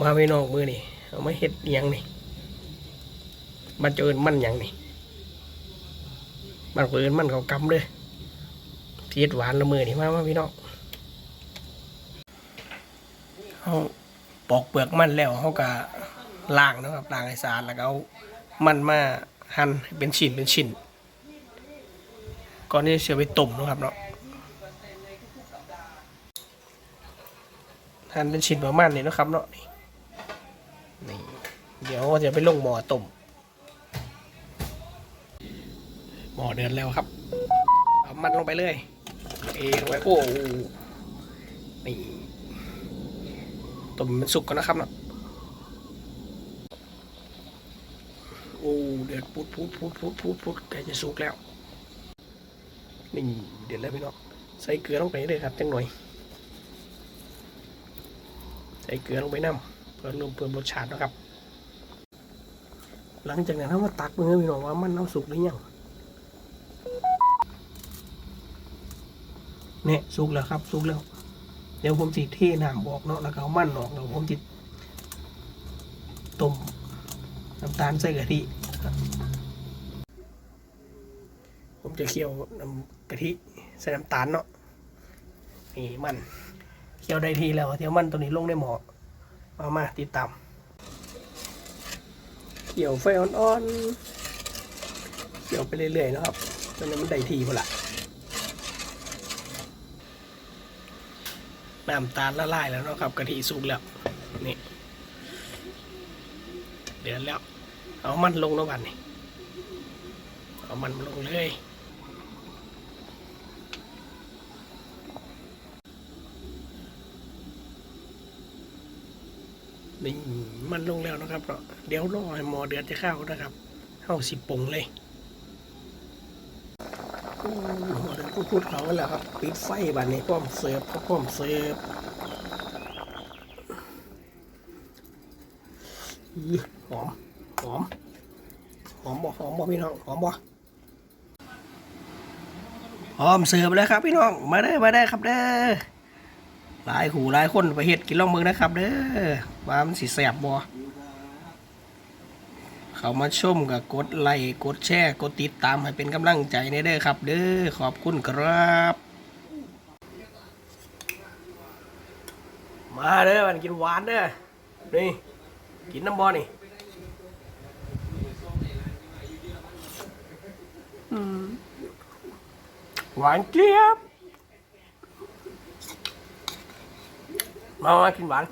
มาไม่นอกมือนี่เอามาเห็ดอิหยังนี่มันเจะเอินมันหยังนี่มันเอินมันเขากำเลยเทียดหวานละมือนี่มามาพี่น้องเขาปอกเปลือกมันแล้วเขาก็ล้างนะครับล้างให้สะอาดแล้วก็เอามันมาหั่นเป็นชิ้นเป็นชิ้นก่อนที่จะเอาไปต้มนะครับเนาะหั่นเป็นชิ้นประมาณนี้นะครับเนาะ เดี๋ยวจะไปลงหมอต้มหมอเดือดแล้วครับเอามันลงไปเลยเอลงไปโอ้โหนี่ต้มมันสุกก่อนนะครับเนาะโอ้เดือดพุดพุดพุดพุดพุดพุดใกจะสุกแล้วนี่เดือดแล้วพี่น้องใส่เกลือลงไปเลยครับจังหน่อยใส่เกลือลงไปน้ำเพื่อเพิ่มเพิ่มรสชาตินะครับ หลังจากนั้นเรามาตักมือพี่น้องว่ามันเอาสุกหรือยังเนี่ยสุกแล้วครับสุกแล้ว เดี๋ยวผมจิเทน้ำบอกเนาะแล้วก็เอามันออกแล้วผมจิต้มน้ำตาลใส่กะทิผมจะเคี่ยวน้ำกะทิใส่น้ำตาลเนาะนี่มันเคี่ยวได้ทีแล้วเดี๋ยวมันตัวนี้ลงในหม้อมามาติดตาม เคี่ยวไฟอ่อนๆเคี่ยวไปเรื่อยๆนะครับจนมันได้ทีหมดละน้ำตาลละลายแล้วนะครับกะทิสุกแล้วนี่เดือดแล้ว เอามันลงแล้ววันนี้เอามันลงเลย นี่มันลงแล้วนะครับเนาะเดี๋ยวรอให้หมอเดือดจะเข้านะครับเข้าสิบปงเลยอู้หมอเดือดพูดเขาแล้วครับปิดไฟบ้านนี้พร้อมเสิร์ฟครับพร้อมเสิร์ฟอื้อหอมหอมหอมบ่หอมบ่พี่น้องหอมบ่หอมเสิร์ฟแล้วครับพี่น้องมาได้มาได้ครับเด้อ หลายหูหลายคนไปเฮ็ดกินลองมือนะครับ เด้อว่ามันสิแสบบ่เขามาชมกับกดไลค์กดแชร์กดติดตามให้เป็นกำลังใจในเด้อครับ เด้อขอบคุณครับ มาเด้อมันกินหวานเด้อนี่กินน้ำบอนี่อืมหวานเจี๊ยบ มามากินหวาน